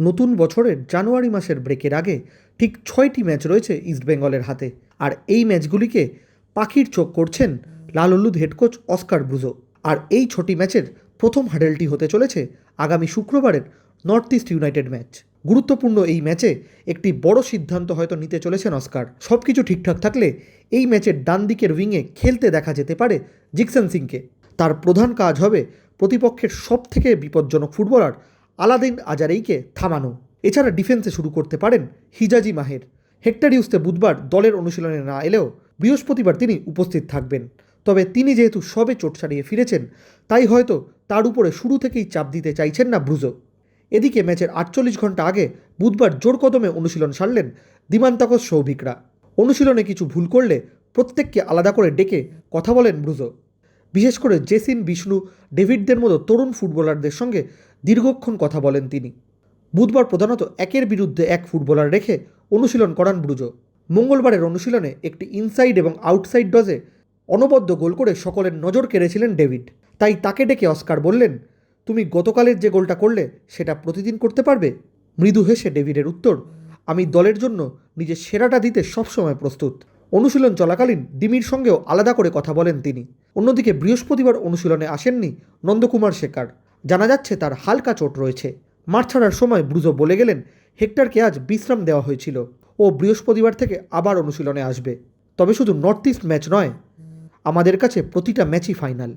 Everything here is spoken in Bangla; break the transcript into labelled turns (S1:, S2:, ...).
S1: নতুন বছরের জানুয়ারি মাসের ব্রেকের আগে ঠিক ছয়টি ম্যাচ রয়েছে ইস্টবেঙ্গলের হাতে। আর এই ম্যাচগুলিকে পাখির চোখ করছেন লাল হলুদ হেড কোচ অস্কার ব্রুজো। আর এই ছটি ম্যাচের প্রথম হাডেলটি হতে চলেছে আগামী শুক্রবারের নর্থ ইস্ট ইউনাইটেড ম্যাচ। গুরুত্বপূর্ণ এই ম্যাচে একটি বড় সিদ্ধান্ত হয়তো নিতে চলেছেন অস্কার। সব কিছু ঠিকঠাক থাকলে এই ম্যাচের ডান দিকের উইংয়ে খেলতে দেখা যেতে পারে জিকসন সিংকে। তার প্রধান কাজ হবে প্রতিপক্ষের সব থেকে বিপজ্জনক ফুটবলার আলাদিন আজারেইকে থামানো। এছাড়া ডিফেন্সে শুরু করতে পারেন হিজাজি মাহের। হেক্টর ইউসতে বুধবার দলের অনুশীলনে না এলেও বৃহস্পতিবার তিনি উপস্থিত থাকবেন। তবে তিনি যেহেতু সবে চোট সারিয়ে ফিরেছেন, তাই হয়তো তার উপরে শুরু থেকেই চাপ দিতে চাইছেন না ব্রুজো। এদিকে ম্যাচের আটচল্লিশ ঘণ্টা আগে বুধবার জোর কদমে অনুশীলন সারলেন দিমান্তাকস সৌভিকরা। অনুশীলনে কিছু ভুল করলে প্রত্যেককে আলাদা করে ডেকে কথা বলেন ব্রুজো। বিশেষ করে জেসিন, বিষ্ণু, ডেভিডদের মতো তরুণ ফুটবলারদের সঙ্গে দীর্ঘক্ষণ কথা বলেন তিনি। বুধবার প্রধানত একের বিরুদ্ধে এক ফুটবলার রেখে অনুশীলন করান ব্রুজো। মঙ্গলবারের অনুশীলনে একটি ইনসাইড এবং আউটসাইড ডজে অনবদ্য গোল করে সকলের নজর কেড়েছিলেন ডেভিড। তাই তাকে ডেকে অস্কার বললেন, তুমি গতকালের যে গোলটা করলে, সেটা প্রতিদিন করতে পারবে? মৃদু হেসে ডেভিডের উত্তর, আমি দলের জন্য নিজের সেরাটা দিতে সবসময় প্রস্তুত। অনুশীলন চলাকালীন ডিমির সঙ্গেও আলাদা করে কথা বলেন তিনি। অন্যদিকে বৃহস্পতিবার অনুশীলনে আসেননি নন্দকুমার শেখার। জানা যাচ্ছে তার হালকা চোট রয়েছে। মাঠ ছাড়ার সময় ব্রুজো বলে গেলেন, হেক্টরকে আজ বিশ্রাম দেওয়া হয়েছিল ও বৃহস্পতিবার থেকে আবার অনুশীলনে আসবে। তবে শুধু নর্থ ইস্ট ম্যাচ নয়, আমাদের কাছে প্রতিটা ম্যাচই ফাইনাল।